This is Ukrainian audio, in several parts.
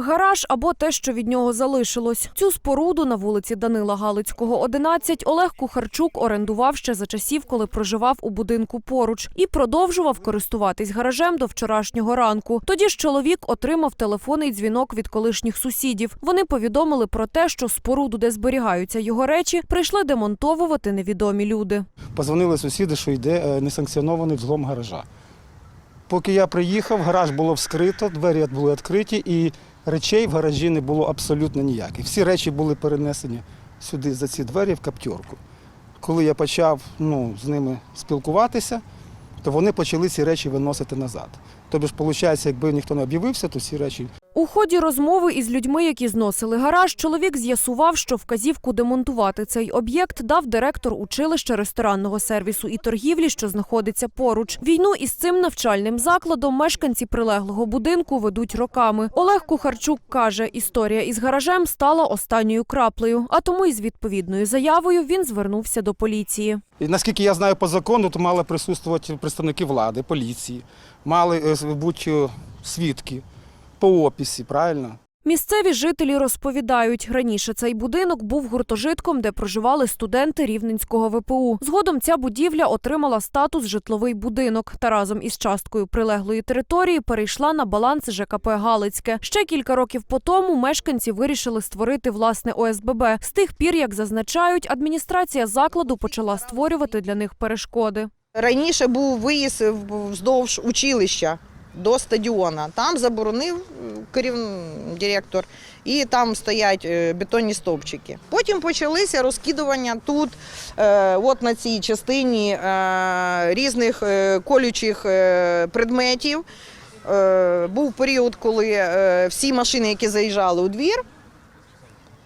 Гараж або те, що від нього залишилось. Цю споруду на вулиці Данила Галицького, 11, Олег Кухарчук орендував ще за часів, коли проживав у будинку поруч, і продовжував користуватись гаражем до вчорашнього ранку. Тоді ж чоловік отримав телефонний дзвінок від колишніх сусідів. Вони повідомили про те, що споруду, де зберігаються його речі, прийшли демонтовувати невідомі люди. Позвонили сусіди, що йде е, несанкціонований взлом гаража. Поки я приїхав, гараж було вскрито, двері були відкриті і речей в гаражі не було абсолютно ніяких. Всі речі були перенесені сюди за ці двері в каптьорку. Коли я почав ну, з ними спілкуватися, то вони почали ці речі виносити назад. Тобто виходить, якби ніхто не об'явився, то ці речі У ході розмови із людьми, які зносили гараж, чоловік з'ясував, що вказівку демонтувати цей об'єкт дав директор училища ресторанного сервісу і торгівлі, що знаходиться поруч. Війну із цим навчальним закладом мешканці прилеглого будинку ведуть роками. Олег Кухарчук каже, історія із гаражем стала останньою краплею, а тому із відповідною заявою він звернувся до поліції. І наскільки я знаю по закону, то мали присутствувати представники влади, поліції, мали е, бути свідки по описі, правильно? Місцеві жителі розповідають, раніше цей будинок був гуртожитком, де проживали студенти Рівненського ВПУ. Згодом ця будівля отримала статус житловий будинок та разом із часткою прилеглої території перейшла на баланс ЖКП Галицьке. Ще кілька років по тому мешканці вирішили створити власне ОСББ. З тих пір, як зазначають, адміністрація закладу почала створювати для них перешкоди. Раніше був виїзд вздовж училища до стадіона. Там заборонив керівний директор, і там стоять е, бетонні стовпчики. Потім почалися розкидування тут, е, от на цій частині е, різних колючих предметів. Був період, коли всі машини, які заїжджали у двір,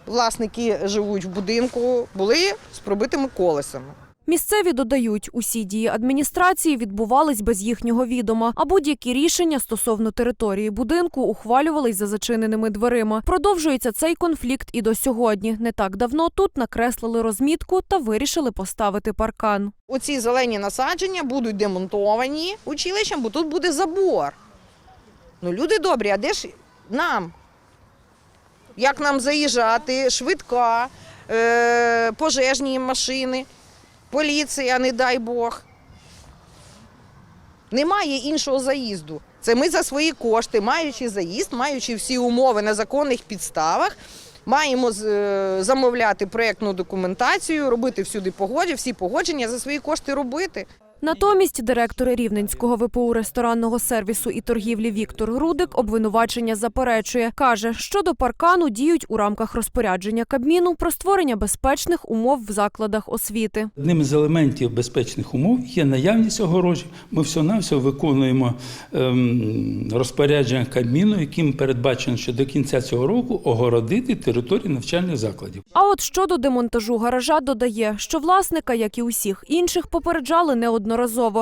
власники живуть в будинку, були з пробитими колесами. Місцеві додають, усі дії адміністрації відбувались без їхнього відома, а будь-які рішення стосовно території будинку ухвалювались за зачиненими дверима. Продовжується цей конфлікт і до сьогодні. Не так давно тут накреслили розмітку та вирішили поставити паркан. Оці зелені насадження будуть демонтовані училищем, бо тут буде забор. Ну, люди добрі, а де ж нам? Як нам заїжджати? Швидка, е- пожежні машини, поліція, не дай Бог. Немає іншого заїзду. Це ми за свої кошти, маючи заїзд, маючи всі умови на законних підставах, маємо е, замовляти проєктну документацію, робити всюди погоді, всі погодження за свої кошти робити. Натомість директор Рівненського ВПУ ресторанного сервісу і торгівлі Віктор Рудик обвинувачення заперечує. Каже, що до паркану діють у рамках розпорядження Кабміну про створення безпечних умов в закладах освіти. Одним із елементів безпечних умов є наявність огорожі. Ми всього-навсього виконуємо ем, розпорядження Кабміну, яким передбачено, що до кінця цього року огородити територію навчальних закладів. А от щодо демонтажу гаража додає, що власника, як і усіх інших, попереджали неодноразово,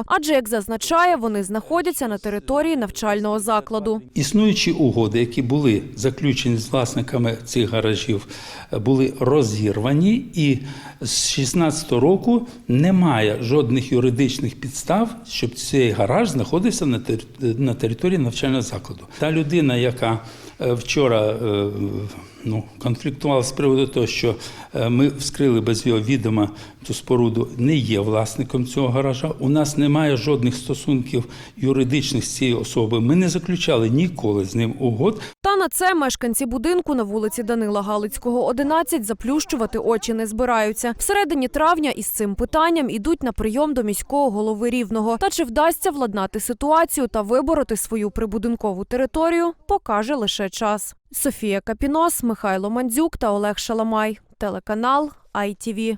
адже, як зазначає, вони знаходяться на території навчального закладу. Існуючі угоди, які були заключені з власниками цих гаражів, були розірвані, і з 2016 року немає жодних юридичних підстав, щоб цей гараж знаходився на тер- на території навчального закладу. Та людина, яка е, вчора е, ну, конфліктувала з приводу того, що е, ми вскрили без його відома цю споруду, не є власником цього гаража. У нас немає жодних стосунків юридичних з цією особою. Ми не заключали ніколи з ним угод. Та на це мешканці будинку на вулиці Данила Галицького, 11, заплющувати очі не збираються. Всередині травня із цим питанням ідуть на прийом до міського голови Рівного. Та чи вдасться владнати ситуацію та вибороти свою прибудинкову територію, покаже лише час. Софія Капінос, Михайло Мандзюк та Олег Шаламай. Телеканал ITV.